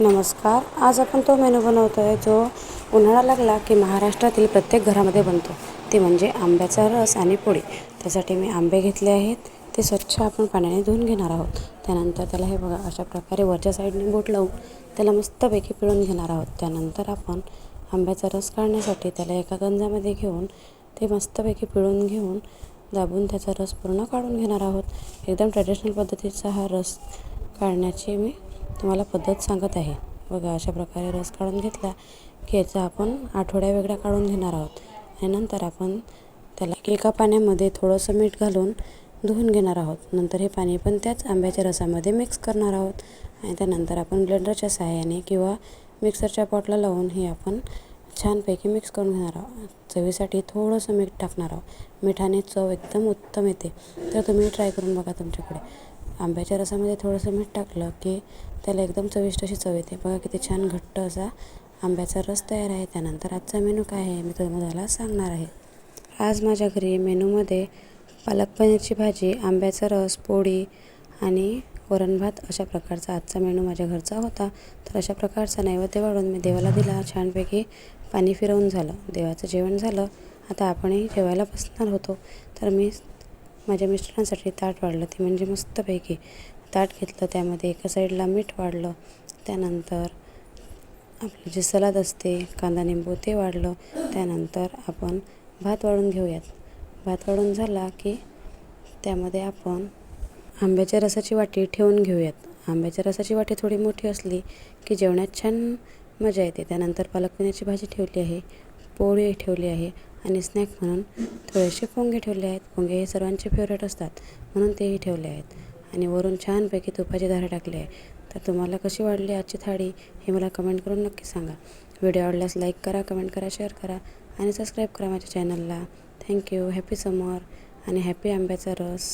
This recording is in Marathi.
नमस्कार. आज आपण तो मेनू बनवतो आहे जो उन्हाळा लागला की महाराष्ट्रातील प्रत्येक घरामध्ये बनतो. ते म्हणजे आंब्याचा रस आणि पोळी. त्यासाठी मी आंबे घेतले आहेत. ते स्वच्छ आपण पाण्याने धुवून घेणार आहोत. त्यानंतर त्याला हे बघा अशा प्रकारे वरच्या साईडने बोट लावून त्याला मस्तपैकी पिळून घेणार आहोत. त्यानंतर आपण आंब्याचा रस काढण्यासाठी त्याला एका गंजामध्ये घेऊन ते मस्तपैकी पिळून घेऊन दाबून त्याचा रस पूर्ण काढून घेणार आहोत. एकदम ट्रॅडिशनल पद्धतीचा हा रस काढण्याची मी तुम्हाला पद्धत सांगत आहे. बघा अशा प्रकारे रस काढून घेतला की याचा आपण आठवड्या वेगळ्या काढून घेणार आहोत. आणि नंतर आपण त्याला एका पाण्यामध्ये थोडंसं मीठ घालून धुवून घेणार आहोत. नंतर हे पाणी पण त्याच आंब्याच्या रसामध्ये मिक्स करणार आहोत. आणि त्यानंतर आपण ब्लेंडरच्या सहाय्याने किंवा मिक्सरच्या पॉटला लावून हे आपण छानपैकी मिक्स करून घेणार आहोत. चवीसाठी थोडंसं मीठ टाकणार आहोत. मिठाने चव एकदम उत्तम येते. तर तुम्ही ट्राय करून बघा तुमच्याकडे. आंब्याच्या रसामध्ये थोडंसं मीठ टाकलं की त्याला एकदम चविष्ट अशी चव येते. बघा किती छान घट्ट असा आंब्याचा रस तयार आहे. त्यानंतर आजचा मेनू काय आहे? मी तुम्हाला सांगणार आहे. आज माझ्या घरी मेनूमध्ये पालक पनीरची भाजी आंब्याचा रस पोळी आणि वरण भात अशा प्रकारचा आजचा मेनू माझ्या घरचा होता. तर अशा प्रकारचा नैवेद्य वाढून मी देवाला दिला. छानपैकी पाणी फिरवून झालं. देवाचं जेवण झालं. आता आपणही जेवायला बसणार होतो. तर मी माझ्या मिस्टरांसाठी ताट वाढलं ते म्हणजे मस्तपैकी ताट घेतलं त्यामध्ये एका साईडला मीठ वाढलं. त्यानंतर आपलं जे सलाद असते कांदा निंबू ते वाढलं. त्यानंतर आपण भात वाढून घेऊयात. भात वाढून झाला की त्यामध्ये आपण आंब्याच्या रसाची वाटी ठेवून घेऊयात. आंब्याच्या रसाची वाटी थोडी मोठी असली की जेवणात छान मजा येते. त्यानंतर पालक भाजी ठेवली आहे पोळी ठेवली आहे. आणि स्नॅक म्हणून थोडेसे पोंगे ठेवले आहेत. पोंगे हे सर्वांचे फेवरेट असतात म्हणून तेही ठेवले आहेत. आणि वरून छानपैकी तुपाची धारा टाकली आहे तर तुम्हाला कशी वाढली आजची थाळी हे मला कमेंट करून नक्की सांगा. व्हिडिओ आवडल्यास लाईक करा कमेंट करा शेअर करा आणि सबस्क्राईब करा माझ्या चॅनलला थँक्यू हॅपी समर आणि हॅपी आंब्याचा रस.